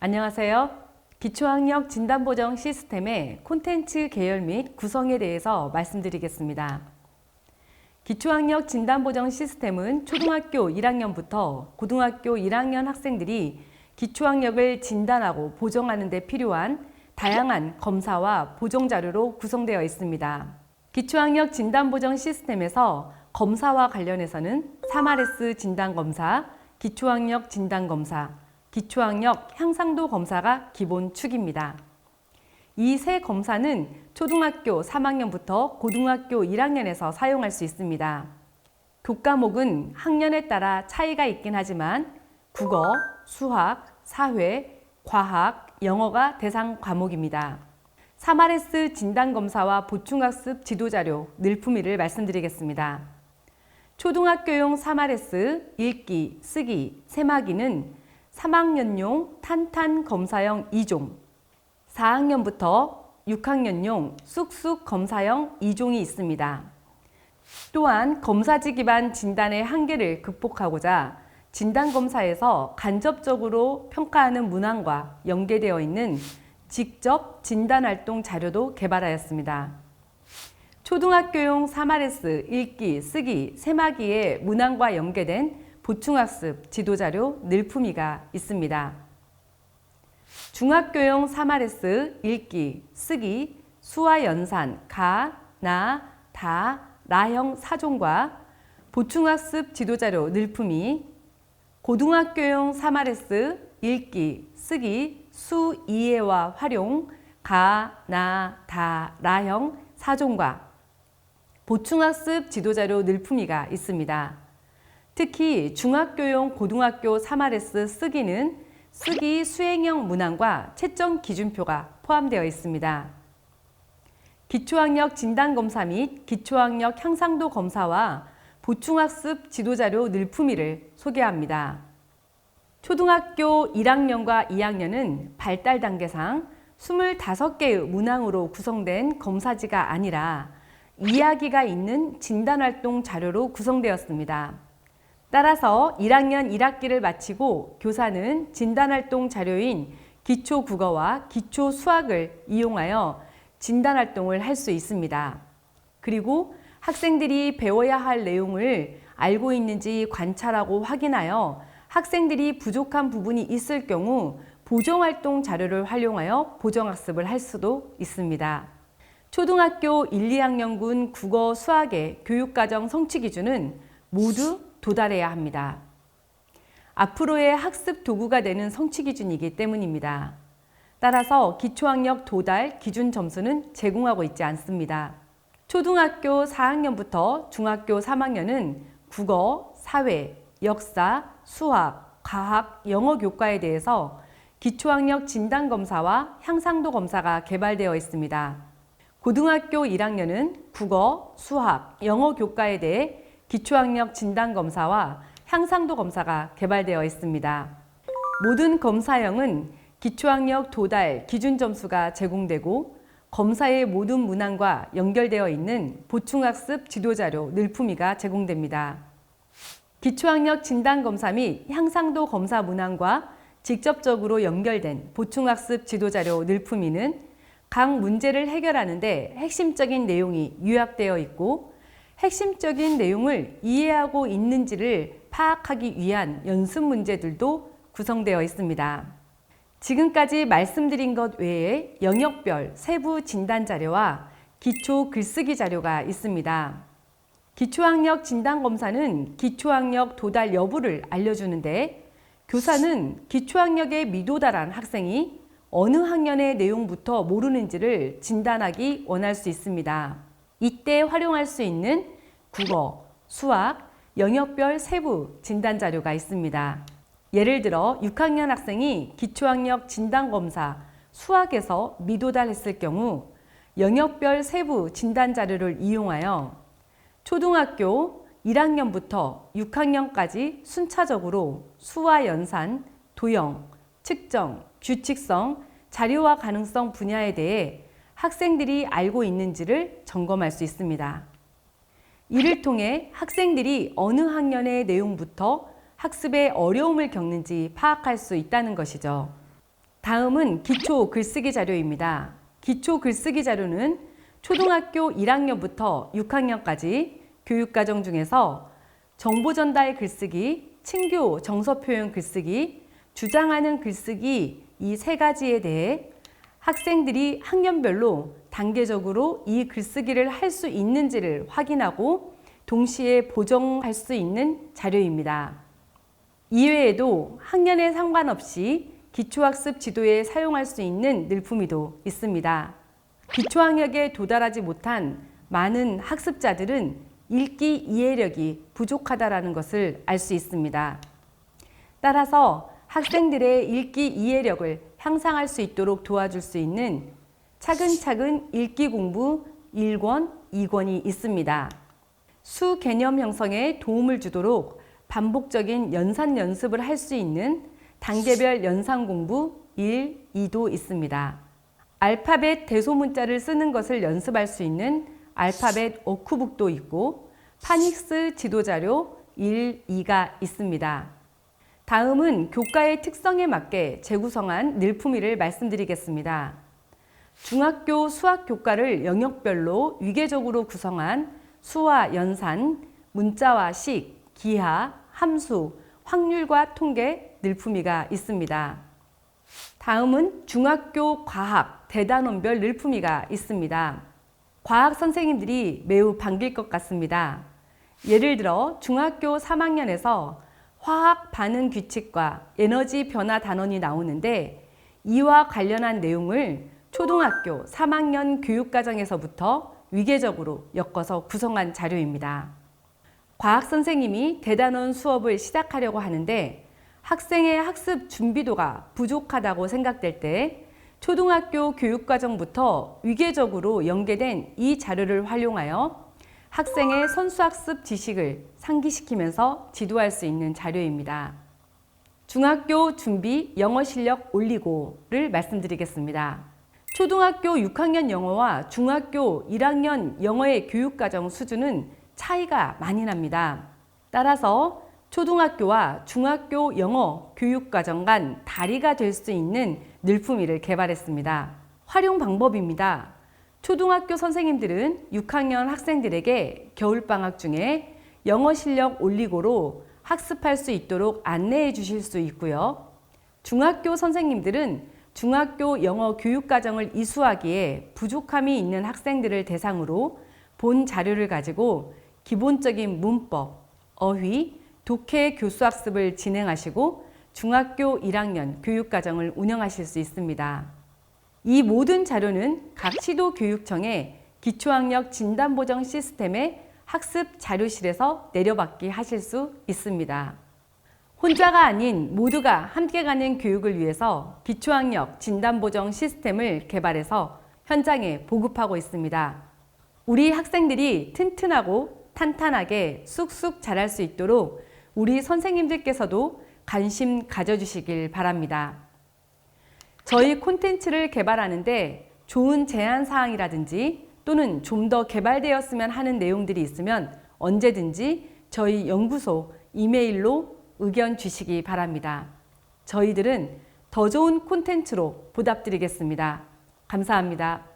안녕하세요. 기초학력 진단보정 시스템의 콘텐츠 계열 및 구성에 대해서 말씀드리겠습니다. 기초학력 진단보정 시스템은 초등학교 1학년부터 고등학교 1학년 학생들이 기초학력을 진단하고 보정하는 데 필요한 다양한 검사와 보정 자료로 구성되어 있습니다. 기초학력 진단보정 시스템에서 검사와 관련해서는 3RS 진단검사, 기초학력 진단검사, 기초학력 향상도 검사가 기본 축입니다. 이 세 검사는 초등학교 3학년부터 고등학교 1학년에서 사용할 수 있습니다. 교과목은 학년에 따라 차이가 있긴 하지만 국어, 수학, 사회, 과학, 영어가 대상 과목입니다. 3RS 진단검사와 보충학습 지도자료 늘품위를 말씀드리겠습니다. 초등학교용 3RS 읽기, 쓰기, 세마기는 3학년용 탄탄 검사형 2종, 4학년부터 6학년용 쑥쑥 검사형 2종이 있습니다. 또한 검사지 기반 진단의 한계를 극복하고자 진단검사에서 간접적으로 평가하는 문항과 연계되어 있는 직접 진단활동 자료도 개발하였습니다. 초등학교용 3RS 읽기, 쓰기, 세마기의 문항과 연계된 보충학습 지도자료 늘품위가 있습니다. 중학교용 3RS 읽기, 쓰기, 수와 연산, 가, 나, 다, 나형 사종과 보충학습 지도자료 늘품위, 고등학교용 3RS 읽기, 쓰기, 수, 이해와 활용, 가, 나, 다, 라형 사종과 보충학습 지도자료 늘품위가 있습니다. 특히 중학교용 고등학교 3RS 쓰기는 쓰기 수행형 문항과 채점 기준표가 포함되어 있습니다. 기초학력 진단검사 및 기초학력 향상도 검사와 보충학습 지도자료 늘품위를 소개합니다. 초등학교 1학년과 2학년은 발달 단계상 25개의 문항으로 구성된 검사지가 아니라 이야기가 있는 진단활동 자료로 구성되었습니다. 따라서 1학년 1학기를 마치고 교사는 진단활동 자료인 기초 국어와 기초 수학을 이용하여 진단활동을 할 수 있습니다. 그리고 학생들이 배워야 할 내용을 알고 있는지 관찰하고 확인하여 학생들이 부족한 부분이 있을 경우 보정활동 자료를 활용하여 보정학습을 할 수도 있습니다. 초등학교 1, 2학년군 국어, 수학의 교육과정 성취 기준은 모두 도달해야 합니다. 앞으로의 학습 도구가 되는 성취 기준이기 때문입니다. 따라서 기초학력 도달 기준 점수는 제공하고 있지 않습니다. 초등학교 4학년부터 중학교 3학년은 국어, 사회, 역사, 수학, 과학, 영어 교과에 대해서 기초학력 진단검사와 향상도 검사가 개발되어 있습니다. 고등학교 1학년은 국어, 수학, 영어 교과에 대해 기초학력 진단검사와 향상도 검사가 개발되어 있습니다. 모든 검사형은 기초학력 도달 기준 점수가 제공되고 검사의 모든 문항과 연결되어 있는 보충학습 지도자료 늘품위가 제공됩니다. 기초학력 진단검사 및 향상도 검사 문항과 직접적으로 연결된 보충학습 지도자료 늘품위는 각 문제를 해결하는데 핵심적인 내용이 요약되어 있고 핵심적인 내용을 이해하고 있는지를 파악하기 위한 연습 문제들도 구성되어 있습니다. 지금까지 말씀드린 것 외에 영역별 세부 진단 자료와 기초 글쓰기 자료가 있습니다. 기초학력 진단검사는 기초학력 도달 여부를 알려주는데 교사는 기초학력에 미도달한 학생이 어느 학년의 내용부터 모르는지를 진단하기 원할 수 있습니다. 이때 활용할 수 있는 국어, 수학, 영역별 세부 진단 자료가 있습니다. 예를 들어 6학년 학생이 기초학력 진단검사 수학에서 미도달했을 경우 영역별 세부 진단 자료를 이용하여 초등학교 1학년부터 6학년까지 순차적으로 수와 연산, 도형, 측정, 규칙성, 자료화 가능성 분야에 대해 학생들이 알고 있는지를 점검할 수 있습니다. 이를 통해 학생들이 어느 학년의 내용부터 학습에 어려움을 겪는지 파악할 수 있다는 것이죠. 다음은 기초 글쓰기 자료입니다. 기초 글쓰기 자료는 초등학교 1학년부터 6학년까지 교육과정 중에서 정보 전달 글쓰기, 친교 정서 표현 글쓰기, 주장하는 글쓰기 이 세 가지에 대해 학생들이 학년별로 단계적으로 이 글쓰기를 할 수 있는지를 확인하고 동시에 보정할 수 있는 자료입니다. 이외에도 학년에 상관없이 기초학습 지도에 사용할 수 있는 늘품이도 있습니다. 기초학력에 도달하지 못한 많은 학습자들은 읽기 이해력이 부족하다라는 것을 알 수 있습니다. 따라서 학생들의 읽기 이해력을 향상할 수 있도록 도와줄 수 있는 차근차근 읽기 공부 1권, 2권이 있습니다. 수 개념 형성에 도움을 주도록 반복적인 연산 연습을 할 수 있는 단계별 연산 공부 1, 2도 있습니다. 알파벳 대소문자를 쓰는 것을 연습할 수 있는 알파벳 워크북도 있고 파닉스 지도자료 1, 2가 있습니다. 다음은 교과의 특성에 맞게 재구성한 늘품위를 말씀드리겠습니다. 중학교 수학 교과를 영역별로 위계적으로 구성한 수와 연산, 문자와 식, 기하, 함수, 확률과 통계 늘품위가 있습니다. 다음은 중학교 과학 대단원별 늘품위가 있습니다. 과학 선생님들이 매우 반길 것 같습니다. 예를 들어 중학교 3학년에서 화학 반응 규칙과 에너지 변화 단원이 나오는데 이와 관련한 내용을 초등학교 3학년 교육과정에서부터 위계적으로 엮어서 구성한 자료입니다. 과학 선생님이 대단원 수업을 시작하려고 하는데 학생의 학습 준비도가 부족하다고 생각될 때 초등학교 교육과정부터 위계적으로 연계된 이 자료를 활용하여 학생의 선수학습 지식을 상기시키면서 지도할 수 있는 자료입니다. 중학교 준비 영어 실력 올리고를 말씀드리겠습니다. 초등학교 6학년 영어와 중학교 1학년 영어의 교육과정 수준은 차이가 많이 납니다. 따라서 초등학교와 중학교 영어 교육과정 간 다리가 될 수 있는 늘품위를 개발했습니다. 활용 방법입니다. 초등학교 선생님들은 6학년 학생들에게 겨울방학 중에 영어 실력 올리고로 학습할 수 있도록 안내해 주실 수 있고요. 중학교 선생님들은 중학교 영어 교육과정을 이수하기에 부족함이 있는 학생들을 대상으로 본 자료를 가지고 기본적인 문법, 어휘, 독해 교수학습을 진행하시고 중학교 1학년 교육과정을 운영하실 수 있습니다. 이 모든 자료는 각 시도 교육청의 기초학력 진단보정 시스템의 학습 자료실에서 내려받기 하실 수 있습니다. 혼자가 아닌 모두가 함께 가는 교육을 위해서 기초학력 진단보정 시스템을 개발해서 현장에 보급하고 있습니다. 우리 학생들이 튼튼하고 탄탄하게 쑥쑥 자랄 수 있도록 우리 선생님들께서도 관심 가져주시길 바랍니다. 저희 콘텐츠를 개발하는데 좋은 제안 사항이라든지 또는 좀 더 개발되었으면 하는 내용들이 있으면 언제든지 저희 연구소 이메일로 의견 주시기 바랍니다. 저희들은 더 좋은 콘텐츠로 보답드리겠습니다. 감사합니다.